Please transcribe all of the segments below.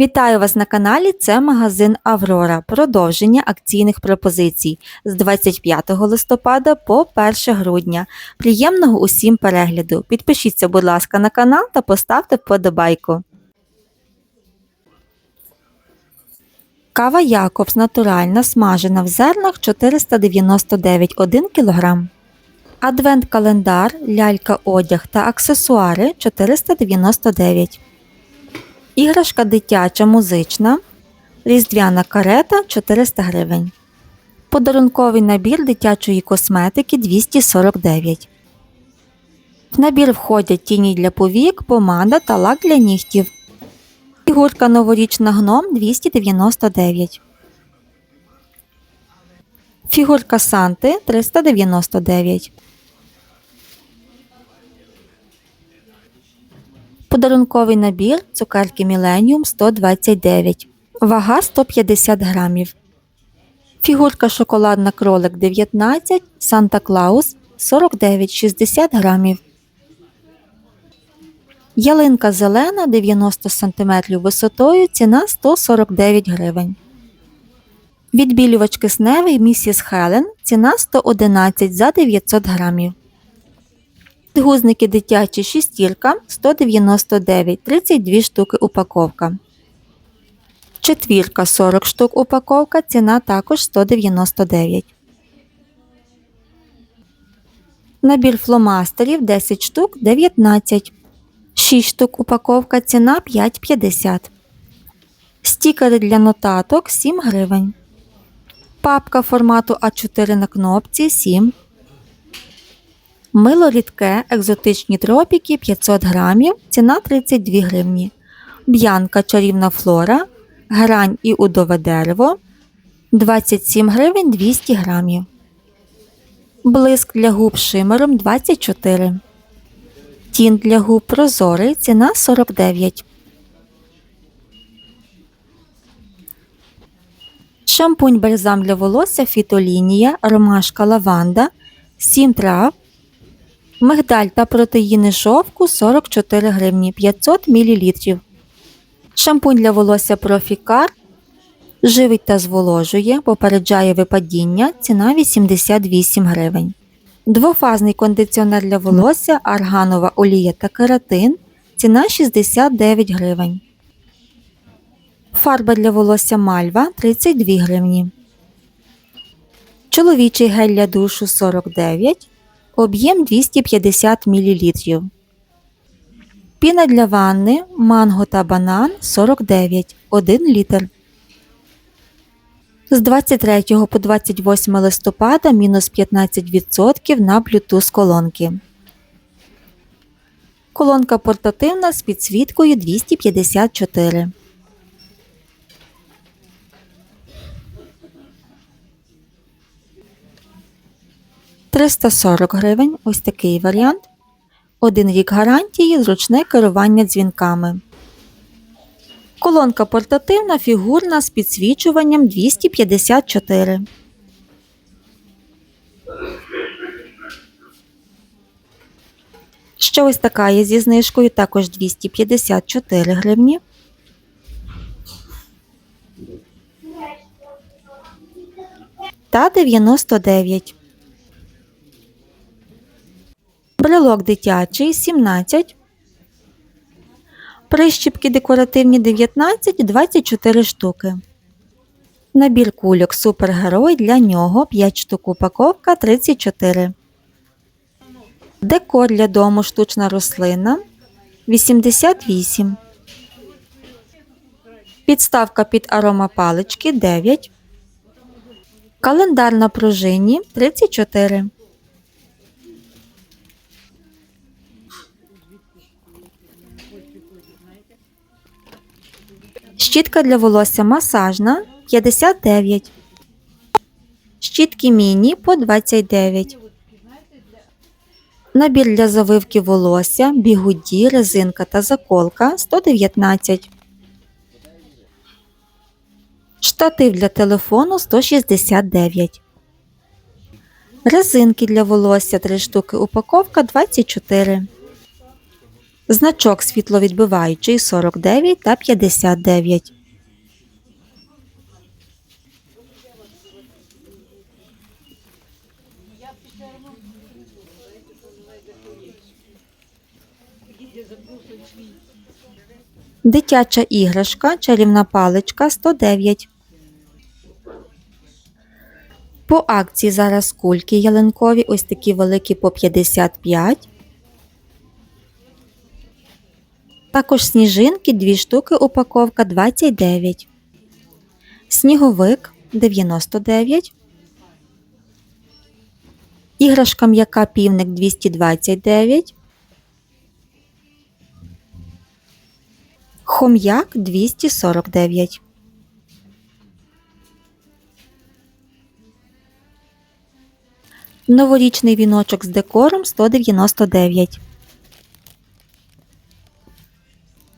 Вітаю вас на каналі. Це магазин Аврора. Продовження акційних пропозицій з 25 листопада по 1 грудня. Приємного усім перегляду. Підпишіться, будь ласка, на канал та поставте вподобайку. Кава Якобс натуральна смажена в зернах 499 1 кг. Адвент-календар, лялька одяг та аксесуари 499 Іграшка дитяча музична. Різдвяна карета 400 гривень. Подарунковий набір дитячої косметики 249. В набір входять тіні для повік, помада та лак для нігтів. Фігурка новорічна гном 299. Фігурка Санти 399. Подарунковий набір цукерки Millennium 129. Вага 150 грамів. Фігурка шоколадна кролик 19, Санта Клаус 49 60 грамів. Ялинка зелена 90 см висотою. Ціна 149 гривень. Відбілювач кисневий місіс Хелен. Ціна 111 за 900 грамів. Гузники дитячі шістірка 199 32 штуки упаковка. Четвірка 40 штук упаковка. Ціна також 199. Набір фломастерів 10 штук 19. 6 штук упаковка. Ціна 5,50. Стікери для нотаток 7 гривень. Папка формату А4 на кнопці 7 Мило рідке, екзотичні тропіки 500 грамів, ціна 32 гривні. Б'янка чарівна флора, грань і удове дерево 27 гривень 200 грамів. Блиск для губ шимером 24. Тін для губ прозорий ціна 49. Шампунь бальзам для волосся фітолінія, ромашка лаванда 7 трав Мигдаль та протеїни шовку 44 гривні 500 мл. Шампунь для волосся Профікар живить та зволожує, попереджає випадіння, ціна 88 гривень. Двофазний кондиціонер для волосся, арганова олія та кератин, ціна 69 гривень. Фарба для волосся Мальва 32 гривні. Чоловічий гель для душу 49 Об'єм 250 мл. Піна для ванни, манго та банан 49 1 літр. З 23 по 28 листопада мінус 15% на Bluetooth колонки. Колонка портативна з підсвіткою 254. – 340 гривень. Ось такий варіант. Один рік гарантії, зручне керування дзвінками. Колонка портативна, фігурна з підсвічуванням 254. Ще ось така є зі знижкою, також 254 гривні. Та 99. Брелок дитячий 17. Прищіпки декоративні 19 24 штуки. Набір кульок супергерой для нього 5 штук упаковка 34. Декор для дому штучна рослина 88. Підставка під аромапалички 9. Календар на пружині 34. Щітка для волосся масажна 59. Щітки міні по 29. Набір для завивки волосся, бігуді, резинка та заколка 119. Штатив для телефону 169. Резинки для волосся 3 штуки упаковка 24. Значок світловідбиваючий 49 та 59. Дитяча іграшка, чарівна паличка 109. По акції зараз кульки ялинкові, ось такі великі по 55. Також сніжинки 2 штуки упаковка 29. Сніговик 99. Іграшка м'яка півник 229. Хом'як 249. Новорічний віночок з декором 199.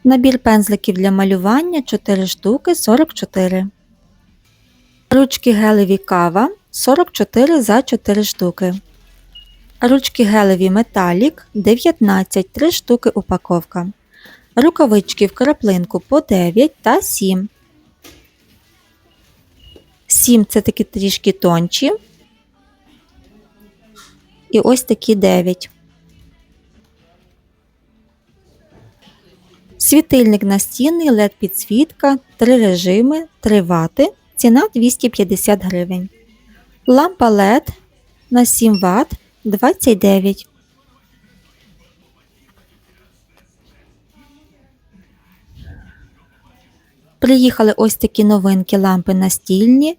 Набір пензликів для малювання 4 штуки 44. Ручки гелеві кава 44 за 4 штуки. Ручки гелеві металік 19 3 штуки упаковка. Рукавички в краплинку по 9 та 7. 7 це такі трішки тонші. І ось такі 9. Світильник настінний, LED підсвітка, 3 режими, 3 вати. Ціна 250 гривень. Лампа LED на 7 Вт 29. Приїхали ось такі новинки лампи настільні.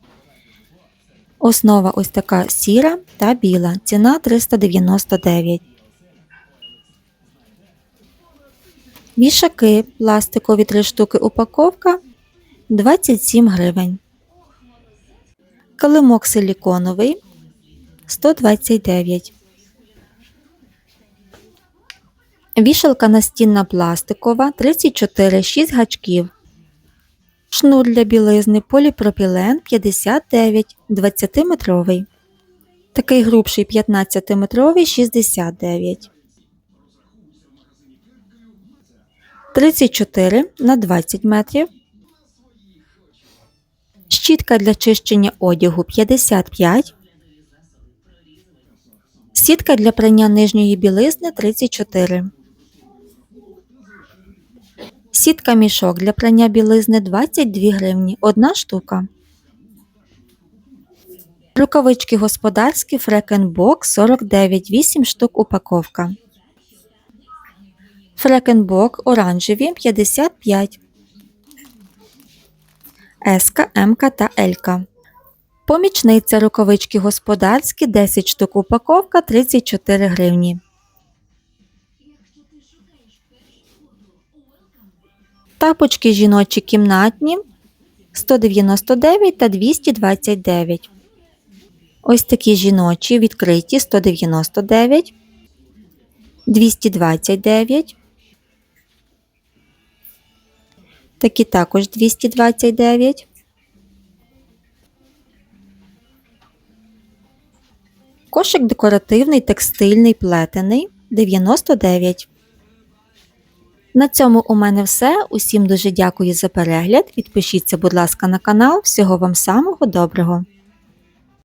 Основа ось така сіра та біла. Ціна 399. Вішаки пластикові 3 штуки упаковка 27 гривень. Килимок силіконовий 129. Вішалка настінна пластикова 34 6 гачків. Шнур для білизни поліпропілен 59 20-метровий. Такий грубший 15-метровий 69. 34 на 20 метрів. Щітка для чищення одягу 55. Сітка для прання нижньої білизни 34. Сітка мішок для прання білизни 22 гривні. Одна штука. Рукавички господарські Фрекенбок 49 8 штук упаковка. Фрекенбок оранжеві 55. Еска, Мка та Елька. Помічниця рукавички господарські 10 штук упаковка 34 гривні. Тапочки жіночі кімнатні 199 та 229. Ось такі жіночі відкриті 199, 229. Такі також 229. Кошик декоративний, текстильний, плетений 99. На цьому у мене все. Усім дуже дякую за перегляд. Підпишіться, будь ласка, на канал. Всього вам самого доброго!